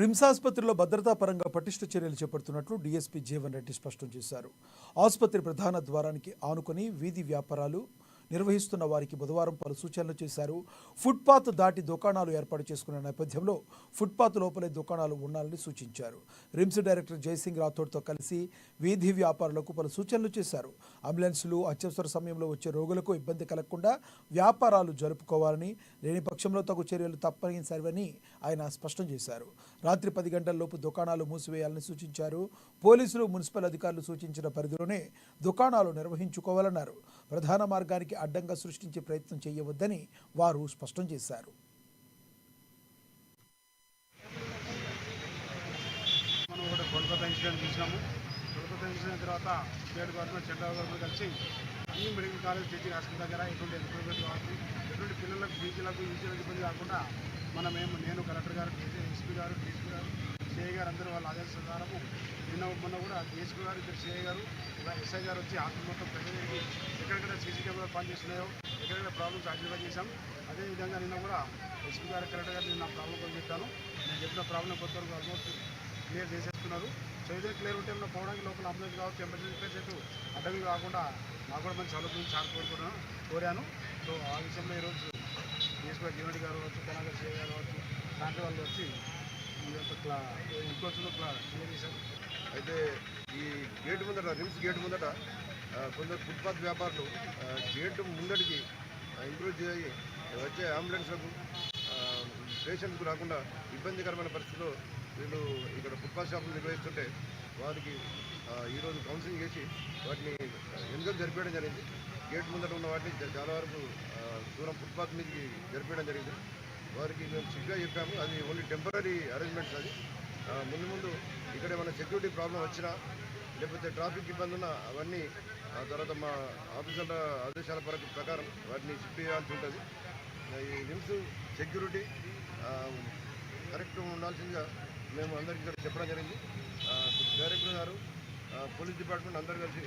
RIMS ఆసుపత్రిలో భద్రతా పరంగా పటిష్ట చర్యలు చేపడుతున్నట్లు డీఎస్పీ జీవన్ రెడ్డి స్పష్టం చేశారు. ఆసుపత్రి ప్రధాన ద్వారానికి ఆనుకొని వీధి వ్యాపారాలు నిర్వహిస్తున్న వారికి బుధవారం పలు సూచనలు చేశారు. ఫుట్పాత్ దాటి దుకాణాలు ఏర్పాటు చేసుకున్న నేపథ్యంలో ఫుట్పాత్ లోపలే దుకాణాలు ఉండాలని సూచించారు. రిమ్స్ డైరెక్టర్ జయసింగ్ రాథోడ్తో కలిసి వీధి వ్యాపారులకు పలు సూచనలు చేశారు. అంబులెన్సులు అత్యవసర సమయంలో వచ్చే రోగులకు ఇబ్బంది కలగకుండా వ్యాపారాలు జరుపుకోవాలని లేని పక్షంలో తగు చర్యలు తప్పనిసరివని ఆయన స్పష్టం చేశారు. రాత్రి పది గంటలలోపు దుకాణాలు మూసివేయాలని సూచించారు. పోలీసులు మున్సిపల్ అధికారులు సూచించిన పరిధిలోనే దుకాణాలు నిర్వహించుకోవాలన్నారు. ప్రధాన మార్గానికి అడ్డంగా సృష్టించే ప్రయత్నం చేయవద్దని వారు స్పష్టం చేశారు. మనం ఒకటి కోల్కతా ఇన్సిడెంట్ చూసినాము కోల్కతా ఇన్సిడెంట్ తర్వాత స్టేట్ గవర్నమెంట్ సెంట్రల్ గవర్నమెంట్ కలిసి ఈ మెడికల్ కాలేజ్ టీచింగ్ హాస్పిటల్ దగ్గర ఎటువంటి ఇంప్రూవ్మెంట్ కావాలి ఎటువంటి పిల్లలకు బీచీలకు ఈచీలకు ఇబ్బంది కాకుండా మనం మేము నేను కలెక్టర్ గారు ఎస్పీ గారు డీసీ గారు సిఐ గారు అందరూ వాళ్ళ ఆదేశ ప్రకారము నిన్న మొన్న కూడా డిఎస్పీ గారు ఇద్దరు సిఐ గారు ఇలా ఎస్ఐ గారు వచ్చి హాస్పిటల్ మొత్తం ప్రజలకి ఎక్కడెక్కడ సీసీ కెమెరా పనిచేస్తున్నాయో ఎక్కడెక్కడ ప్రాబ్లమ్స్ ఐడెంటిఫై చేశాం. అదేవిధంగా నిన్న కూడా ఎస్పీ గారు కరెక్ట్గా గారు నేను నా ప్రాబ్లం కొంచెం చెప్పాను నేను చెప్పిన ప్రాబ్లం కొంతవరకు ఆల్మోస్ట్ క్లియర్ చేసేస్తున్నారు. సో ఇదే క్లియర్ ఉంటే మనం పోవడానికి లోపల అంబులెన్స్ కావచ్చు ఎమర్జెన్సీ పేషెంట్ అడ్డంగా కాకుండా నాకు కూడా మంచి సౌలభ్యం చాలా కోరుకున్నాను కోరాను. సో ఆ విషయంలో ఈరోజు ఈశ్వర్ జీవన్ గారు కావచ్చు కనక సిఐ గారు కావచ్చు లాంటి వాళ్ళు వచ్చి ఈ ఇంకొచ్చిన క్లియర్ చేశారు. అయితే ఈ గేటు ముందట రిమ్స్ గేటు ముందట కొందరు ఫుట్పాత్ వ్యాపారులు గేటు ముందటికి ఇంప్రూవ్ చేయి వచ్చే అంబులెన్స్లకు పేషెంట్కు రాకుండా ఇబ్బందికరమైన పరిస్థితిలో వీళ్ళు ఇక్కడ ఫుట్పాత్ షాపులు నిర్వహిస్తుంటే వారికి ఈరోజు కౌన్సిలింగ్ చేసి వాటిని ఎందుకు జరిపేయడం జరిగింది. గేట్ ముందట ఉన్న వాటిని చాలా వరకు దూరం ఫుట్పాత్ మీదకి జరిపేయడం జరిగింది. వారికి మేము సిగ్గా చెప్పాము. అది ఓన్లీ టెంపరీ అరేంజ్మెంట్స్ అది. ముందు ముందు ఇక్కడ ఏమైనా సెక్యూరిటీ ప్రాబ్లం వచ్చినా లేకపోతే ట్రాఫిక్ ఇబ్బంది ఉన్నా అవన్నీ ఆ తర్వాత మా ఆఫీసర్ల ఆదేశాల పరకు ప్రకారం వాటిని షిఫ్ట్ చేయాల్సి ఉంటుంది. ఈ నిమ్స్ సెక్యూరిటీ కరెక్ట్ ఉండాల్సిందిగా మేము అందరికీ ఇక్కడ చెప్పడం జరిగింది. డైరెక్టర్ గారు ఆ, పోలీస్ డిపార్ట్మెంట్ అందరు కలిసి